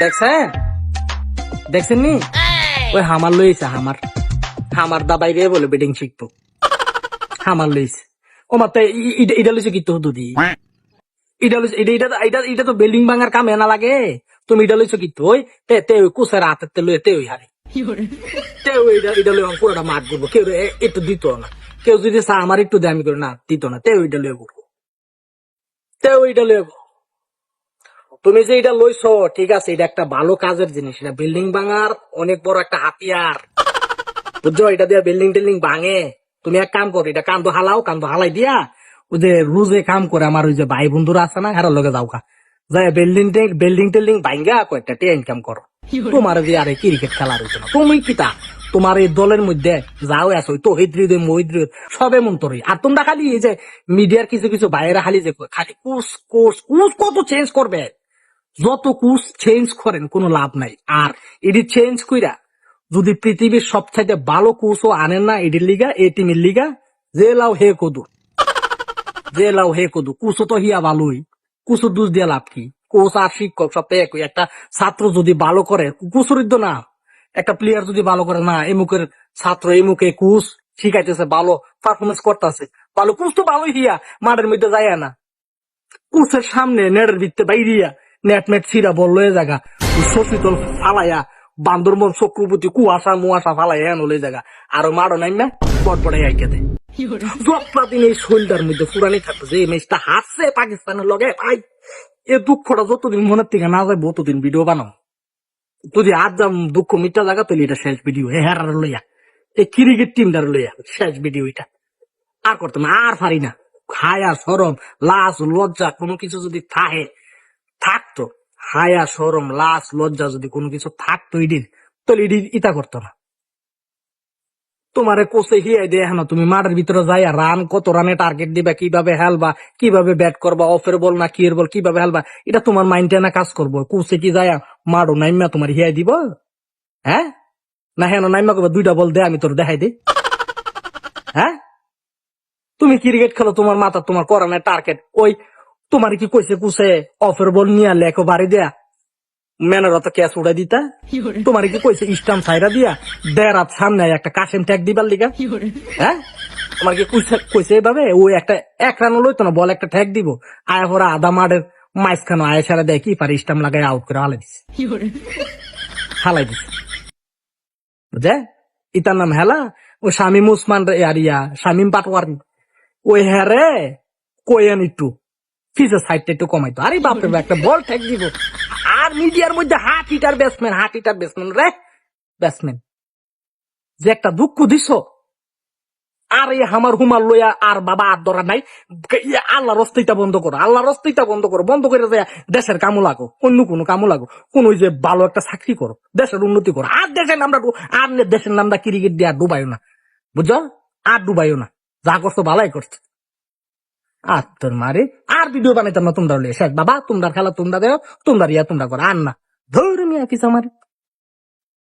দেখছেন? দেখছেন নি ওই হামার লইছে হামার। হামার দাবাই রে বলে বেডিং শিখব। হামার লইছে। ও মাত্র এটা লইছে কি তো দুদি এটা লইছে এটা এটা এটা এটা তো বিল্ডিং ভাঙার কামে না লাগে। তুমি এটা লইছো কি ওই তে তে ওই কুসের হাতে তে লইতে ওই হারে। তে ওই এটা এটা লই পুরোটা মাঠ করব কেউ একটু দিত না। কেউ যদি চা আমার একটু দেয় আমি করে না দিত না। তে ওইটা লই করব তে ওইটা লই তুমি যে এটা লইছো, ঠিক আছে, এটা একটা ভালো কাজের জিনিস। এটা বিল্ডিং ভাঙার অনেক বড় একটা হাতিয়ার। বুঝছ? এটা দিয়ে বিল্ডিং টিল্ডিং ভাঙে। তুমি এক কাম করো, এটা কান্দ হালাও কান্দ হালাই দিয়া, ওই যে রোজে কাম করে আমার ওই যে ভাই বন্ধুরা আছে না, হেরার লগে যাও কা যাই বিল্ডিং বিল্ডিং টিল্ডিং ভাঙ্গা কয়েকটা টে ইনকাম করো। তোমার যে আরে ক্রিকেট খেলা রয়েছে না, তুমি কিতা তোমার এই দলের মধ্যে যাও আছো তো হিদ্রিদ মহিদ্রিদ সবে মন্তরি আর তোমরা খালি এই যে মিডিয়ার কিছু কিছু বাইরে খালি যে খালি কুস কুস কুস কত চেঞ্জ করবে? যত কুস চেঞ্জ করেন, কোনো লাভ নাই। আর এটি চেঞ্জ কইরা যদি পৃথিবীর সবচাইতে ভালো কোচও আনেন না, এটির লিগা এই টিমের লিগা, যে লাও হে কদু। যে লাও হে কদু। কুচও তো হিয়া ভালোই। কুচুর দুষ দিয়া লাভ কি? কোচ আর শিক্ষক সপ্তাহে একই। একটা ছাত্র যদি ভালো করে কুচুরিত না। একটা প্লেয়ার যদি ভালো করে, না, এমুকের ছাত্র, এমুকে কুচ শিখাইতেছে, ভালো পারফরমেন্স করতেছে। ভালো কুচ তো ভালোই হিয়া, মাঠের মধ্যে যায় না। কুচের সামনে নেটের ভিত্তে বাইরিয়া নেট মেট ছিড়া বল লয়ে জায়গা শশীতল ফালাইয়া বান্দরবন চক্রবর্তী কুয়াশা মুয়াশা ফালাইয়া এন লয়ে জায়গা আরও মারো নাই না যতটা দিন এই মধ্যে ফুরানি থাকতো যে ম্যাচটা পাকিস্তানের লগে, ভাই। এ দুঃখটা যতদিন মনের থেকে না যায় ততদিন ভিডিও বানাও। যদি আজ যাম দুঃখ মিথ্যা জায়গা তাহলে এটা শেষ ভিডিও হে হেরার লইয়া। এই ক্রিকেট টিমটার লইয়া, শেষ ভিডিও এটা। আর করতাম, আর পারি না। হায়া সরম লাশ, লজ্জা, কোনো কিছু যদি থাকতো হায়া সরম লাশ লজ্জা যদি কোনো কিছু থাকতো ইডির, তাহলে ইডি ইতা করতো না। তোমারে কোসে হিয়াই দেয় না, তুমি মাঠের ভিতরে যাইয়া রান, কত রানে টার্গেট দিবা, কীভাবে হেলবা, কীভাবে ব্যাট করবা অফের বল না কিয়ের বল কীভাবে হেলবা, এটা তোমার মাইন্ডে না কাজ করব। কোসে কি যাইয়া মারো নাইমা তোমার হিয়াই দিব? হ্যাঁ? না হ্যাঁ নাইমা করবা দুইটা বল দে, আমি তোর দেখাই দে হ্যাঁ? তুমি ক্রিকেট খেলো, তোমার মাথা তোমার করানোর টার্গেট ওই তোমার কি কইছে কুসে অফের বল নিয়া লেখো বাড়ি দেয়া। ম্যানের অত ক্যাচ উড়াই দিতা। তোমার কি কইছে? ইস্টাম সাইরা দিয়া। দেড়াত সামনে একটা কাশেম ট্যাগ দিবার লিগা। হ্যাঁ? তোমার কি কইছে এভাবে? ওই একটা এক রান লইতো না বল একটা ট্যাগ দিব। আয়া পরে আধা মাঠের মাইসখানো আয়া সারা দেয় কি পারে ইস্টাম লাগাই আউট করে হালাই দিছে। হালাই দিছে। বুঝে? ইতার নাম হেলা। ও শামিম উসমান রে আর ইয়া শামিম পাটওয়ারি ওই হ্যাঁ রে কইয়ান একটু ফিজের সাইডটা একটু কমাইতো। আরে বাপরে বাপ, একটা বল ঠেক দিব। আর মিডিয়ার মধ্যে হাট ইটার ব্যাটসম্যান হাট ইটার ব্যাটসম্যান রে। ব্যাটসম্যান যে একটা দুঃখ দিছ? আর এই হামার হুমার লইয়া আর বাবা আর ধরা নাই। আল্লাহ রস্তিটা বন্ধ করো আল্লাহ রস্তিটা বন্ধ করো বন্ধ করে যে দেশের কামু লাগো অন্য কোনো কামু লাগো। কোন ওই যে ভালো একটা চাকরি করো দেশের উন্নতি করো। আর দেশের নামটা আর দেশের নামটা ক্রিকেট দিয়ে আর ডুবাইও না বুঝছ? আর ডুবাইও না যা করছ ভালাই করছ। আর তোর মারে আর ভিডিও বানাইতাম না, তোমরা শেখ বাবা, তোমরা খেলা, তোমরা দেও তোমরা ইয়া তোমরা করো। আর না, ধরে মিয়া, কিছু আমার।